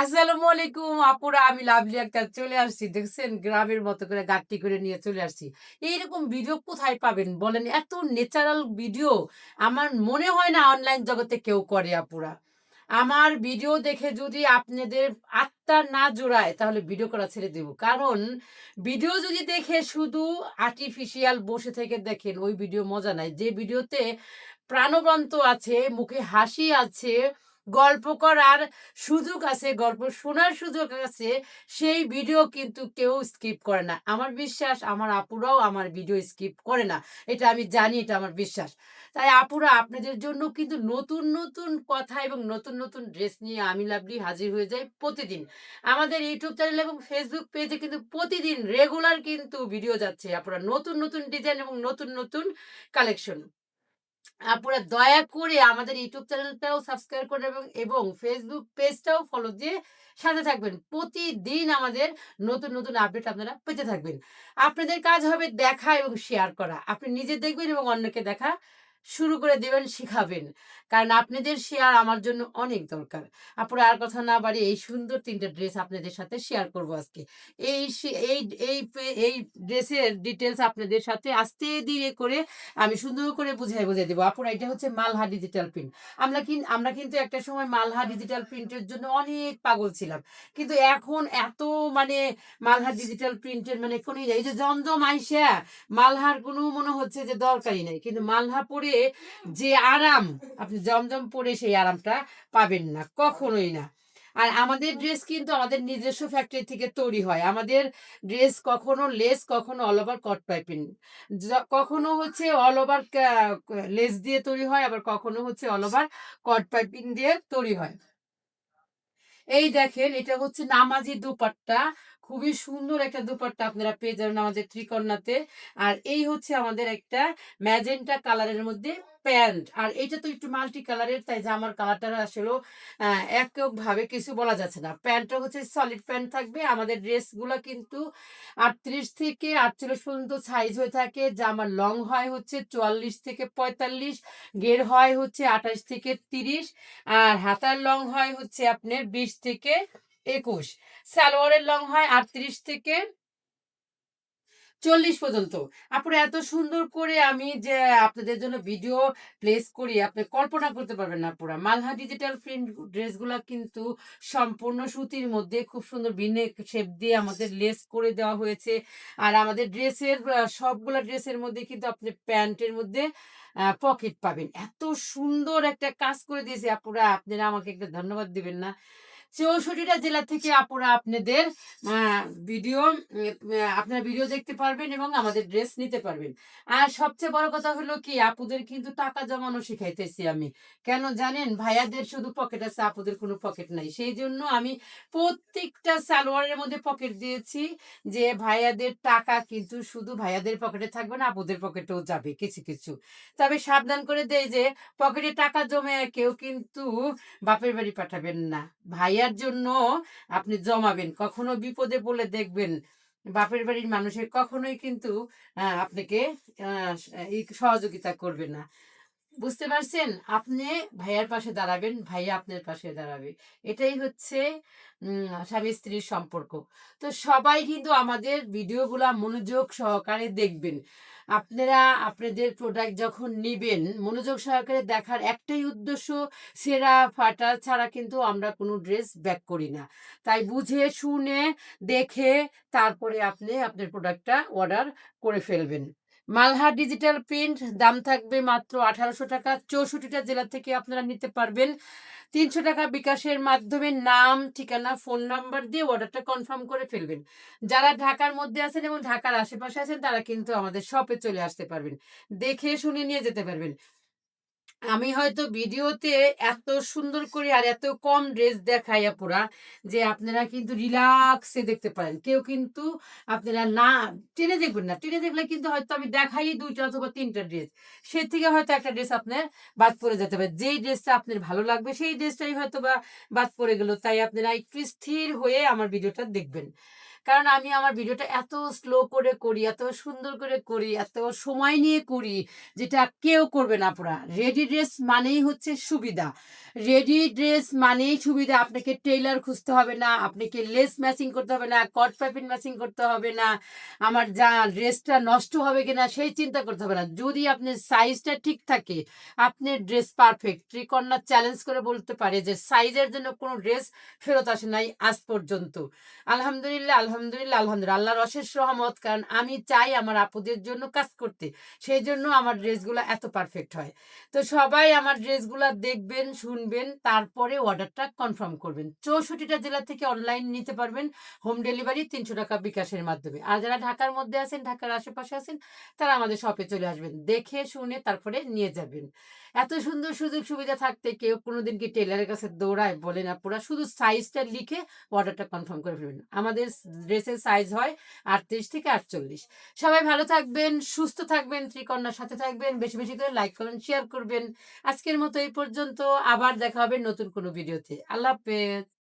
আসসালামু আলাইকুম আপুরা, আমি লাভলি আক্তার চলে আসছি। দেখছেন? গ্রামের মতো করে গাট্টি করে নিয়ে চলে আসছি। এইরকম ভিডিও কোথায় পাবেন বলেন? এত ন্যাচারাল ভিডিও আমার মনে হয় না অনলাইন জগতে কেউ করে আপুরা। আমার ভিডিও দেখে যদি আপনাদের আত্মা না জোড়ায়, তাহলে ভিডিও করা ছেড়ে দেব। কারণ ভিডিও যদি দেখে শুধু আর্টিফিশিয়াল বসে থেকে দেখেন, ওই ভিডিও মজা নাই। যে ভিডিওতে প্রাণবন্ত আছে, মুখে হাসি আছে গল্প করার সুযোগ আছে, গল্প শোনার সুযোগ আছে, সেই ভিডিও কিন্তু কেউ স্কিপ করে না। আমার বিশ্বাস, আমার আপুরাও আমার ভিডিও স্কিপ করে না। এটা আমি জানি, এটা আমার বিশ্বাস। তাই আপুরা, আপনাদের জন্য কিন্তু নতুন নতুন কথা এবং নতুন নতুন ড্রেস নিয়ে আমি লাভলি হাজির হয়ে যাই প্রতিদিন। আমাদের ইউটিউব চ্যানেল এবং ফেসবুক পেজে কিন্তু প্রতিদিন রেগুলার কিন্তু ভিডিও যাচ্ছে। আপুরা নতুন নতুন ডিজাইন এবং নতুন নতুন কালেকশন আপনারা দয়া করে আমাদের ইউটিউব চ্যানেলটাও সাবস্ক্রাইব করে এবং এবং ফেসবুক পেজটাও ফলো দিয়ে সাথে থাকবেন। প্রতিদিন আমাদের নতুন নতুন আপডেট আপনারা পেতে থাকবেন। আপনাদের কাজ হবে দেখা এবং শেয়ার করা। আপনি নিজে দেখবেন এবং অন্যকে দেখা শুরু করে দেবেন, শিখাবেন। কারণ আপনাদের শেয়ার আমার জন্য অনেক দরকার। আপনারা আর কথা না বাড়ি এই সুন্দর তিনটা ড্রেস আপনাদের সাথে শেয়ার করব আজকে। এই এই এই এই ড্রেসের ডিটেলস আপনাদের সাথে আস্তে ধীরে করে আমি সুন্দর করে বুঝাই বুঝাই দেবো। আপুরা, এটা হচ্ছে মালহা ডিজিটাল প্রিন্ট আমরা কিন, আমরা কিন্তু একটা সময় মালহা ডিজিটাল প্রিন্টের জন্য অনেক পাগল ছিলাম। কিন্তু এখন এত মানে মালহা ডিজিটাল প্রিন্টের মানে কোনো এই যে জমজম আইসা মালহার কোনো মনে হচ্ছে যে দরকারই নাই। কিন্তু মালহা পরে যে আরাম আপনি জমজম পরে সেই আরামটা পাবেন না কখনোই না। আর আমাদের ড্রেস কিন্তু আমাদের নিজস্ব ফ্যাক্টরি থেকে তৈরি হয়। আমাদের ড্রেস কখনো লেস কখনো অল ওভার কট পাইপিং কখনো হচ্ছে অল ওভার লেস দিয়ে তৈরি হয় আবার কখনো হচ্ছে অল ওভার কট পাইপিং দিয়ে তৈরি হয়। এই দেখেন এটা হচ্ছে নামাজি দুপাট্টা খুবই সুন্দর একটা দুপাট্টা আপনারা পেয়ে যাবেন আমাদের ত্রিকন্যাতে আর এই হচ্ছে আমাদের একটা ম্যাজেন্টা কালারের মধ্যে প্যান্ট। আর এটা তো একটু মাল্টি কালারের তাই জামার কালারটা আসলে এককভাবে কিছু বলা যাচ্ছে না। প্যান্টটা হচ্ছে সলিড প্যান্ট থাকবে। আমাদের ড্রেসগুলো কিন্তু আটত্রিশ থেকে আটচল্লিশ পর্যন্ত সাইজ হয়ে থাকে। জামার লং হয় হচ্ছে চুয়াল্লিশ থেকে পঁয়তাল্লিশ, গের হয় হচ্ছে আঠাশ থেকে তিরিশ, আর হাতার লং হয় হচ্ছে আপনার বিশ থেকে একুশ। সালোয়ারের লং হয় আটত্রিশ থেকে চল্লিশ পর্যন্ত। আপনারা এত সুন্দর করে আমি যে আপনাদের জন্য ভিডিও প্লেস করি, আপনি কল্পনা করতে পারবেন না পুরা মালহা ডিজিটাল প্রিন্ট ড্রেসগুলো কিন্তু সম্পূর্ণ সুতির মধ্যে খুব সুন্দর বিনে শেপ দিয়ে আমাদের লেস করে দেওয়া হয়েছে। আর আমাদের ড্রেসের সবগুলা ড্রেসের মধ্যে কিন্তু আপনি প্যান্টের মধ্যে পকেট পাবেন। এত সুন্দর একটা কাজ করে দিয়েছে। আপুরা আপনারা আমাকে একটা ধন্যবাদ দিবেন না। চৌষট্টিটা জেলা থেকে আপুরা আপনাদের ভিডিও আপনার ভিডিও দেখতে পারবেন এবং আমাদের ড্রেস নিতে পারবেন। আর সবচেয়ে বড় কথা হলো কি, আপুদের কিন্তু টাকা জমানো শিখাইতেছি আমি। কেন জানেন? ভাইয়াদের শুধু পকেট আছে, আপুদের কোনো পকেট নাই। সেই জন্য আমি প্রত্যেকটা সালোয়ারের মধ্যে পকেট দিয়েছি যে ভাইয়াদের টাকা কিন্তু শুধু ভাইয়াদের পকেটে থাকবে না, আপুদের পকেটেও যাবে কিছু কিছু। তবে সাবধান করে দেয় যে পকেটে টাকা জমে কেউ কিন্তু বাপের বাড়ি পাঠাবেন না। ভাইয়ার জন্য আপনি জমাবেন। কখনো বিপদে পড়লে দেখবেন বাপের বাড়ির মানুষের কখনোই কিন্তু আপনাকে সহযোগিতা করবে না। বুঝতে পারছেন? আপনি ভাইয়ার পাশে দাঁড়াবেন, ভাইয়া আপনার পাশে দাঁড়াবে। এটাই হচ্ছে স্বামী স্ত্রীর সম্পর্ক। তো সবাই কিন্তু আমাদের ভিডিওগুলা মনোযোগ সহকারে দেখবেন। আপনারা আপনাদের প্রোডাক্ট যখন নেবেন, মনোযোগ সহকারে দেখার একটাই উদ্দেশ্য, সেরা ফাটা ছাড়া কিন্তু আমরা কোনো ড্রেস ব্যাক করি না। তাই বুঝে, শুনে, দেখে তারপরে আপনি আপনার প্রোডাক্টটা অর্ডার করে ফেলবেন। মালহা ডিজিটাল প্রিন্ট, দাম থাকবে মাত্র আঠারোশো টাকা। চৌষট্টিটা জেলা থেকে আপনারা নিতে পারবেন। তিনশো টাকা বিকাশের মাধ্যমে নাম, ঠিকানা, ফোন নাম্বার দিয়ে অর্ডারটা কনফার্ম করে ফেলবেন। যারা ঢাকার মধ্যে আছেন এবং ঢাকার আশেপাশে আছেন, তারা কিন্তু আমাদের শপে চলে আসতে পারবেন। দেখে শুনে নিয়ে যেতে পারবেন। আমি হয়তো ভিডিওতে এত সুন্দর করে আর এত কম ড্রেস দেখাই আপুরা যে আপনারা কিন্তু রিল্যাক্সে দেখতে পারেন। কেউ কিন্তু আপনারা না, টেনে দেখবেন না। টেনে দেখলে কিন্তু হয়তো আমি দেখাই দুইটা অথবা তিনটা ড্রেস। সে থেকে হয়তো একটা ড্রেস আপনার বাদ পড়ে যেতে পারে যেই ড্রেসটা আপনার ভালো লাগবে, সেই ড্রেসটাই হয়তো বা বাদ পড়ে গেল। তাই আপনারা একটু স্থির হয়ে আমার ভিডিওটা দেখবেন। কারণ আমি আমার ভিডিওটা এত স্লো করে করি, এত সুন্দর করে করি, এত সময় নিয়ে করি যেটা কেউ করবে না আপুরা। রেডি ড্রেস মানেই হচ্ছে সুবিধা। রেডি ড্রেস মানেই সুবিধা। আপনাকে টেইলার খুঁজতে হবে না, আপনাকে লেস ম্যাচিং করতে হবে না, কট পাইপিং ম্যাচিং করতে হবে না। আমার যা ড্রেসটা নষ্ট হবে কিনা সেই চিন্তা করতে হবে না। যদি আপনার সাইজটা ঠিক থাকে, আপনার ড্রেস পারফেক্ট। ত্রিকন্যা চ্যালেঞ্জ করে বলতে পারে যে সাইজের জন্য কোনো ড্রেস ফেরত আসে নাই আজ পর্যন্ত। আলহামদুলিল্লাহ, আলহামদুলিল্লাহ, আলহামদুলিল্লাহ। আলহামদুলিল্লাহ আল্লাহর অশেষ রহমত কারণ আমি চাই আমার আপুদের জন্য কাজ করতে। সেইজন্য আমার ড্রেসগুলা এত পারফেক্ট হয়। তো সবাই আমার ড্রেসগুলা দেখবেন, শুনবেন, তারপরে অর্ডারটা কনফার্ম করবেন। ৬৪ টা জেলা থেকে অনলাইন নিতে পারবেন। হোম ডেলিভারি ৳৩০০ বিকাশের মাধ্যমে। আর যারা ঢাকার মধ্যে আছেন, ঢাকার আশেপাশে আছেন, তারা আমাদের শপে চলে আসবেন। দেখে শুনে তারপরে নিয়ে যাবেন। এত সুন্দর সুযোগ সুবিধা থাকতে কেউ কোনোদিন কি টেইলরের কাছে দৌড়ায়? বলে না পুরা শুধু সাইজটা লিখে অর্ডারটা কনফার্ম করে ফেলবেন। আমাদের ড্রেসের সাইজ হয় ৩৮ থেকে ৪৮। সবাই ভালো থাকবেন, সুস্থ থাকবেন, ত্রিকন্যার সাথে থাকবেন। বেশি, বেশি করে লাইক করবেন শেয়ার করবেন। আজকের মতো এই পর্যন্ত। আবার দেখা হবে নতুন কোনো ভিডিওতে। আল্লাহ হাফেজ।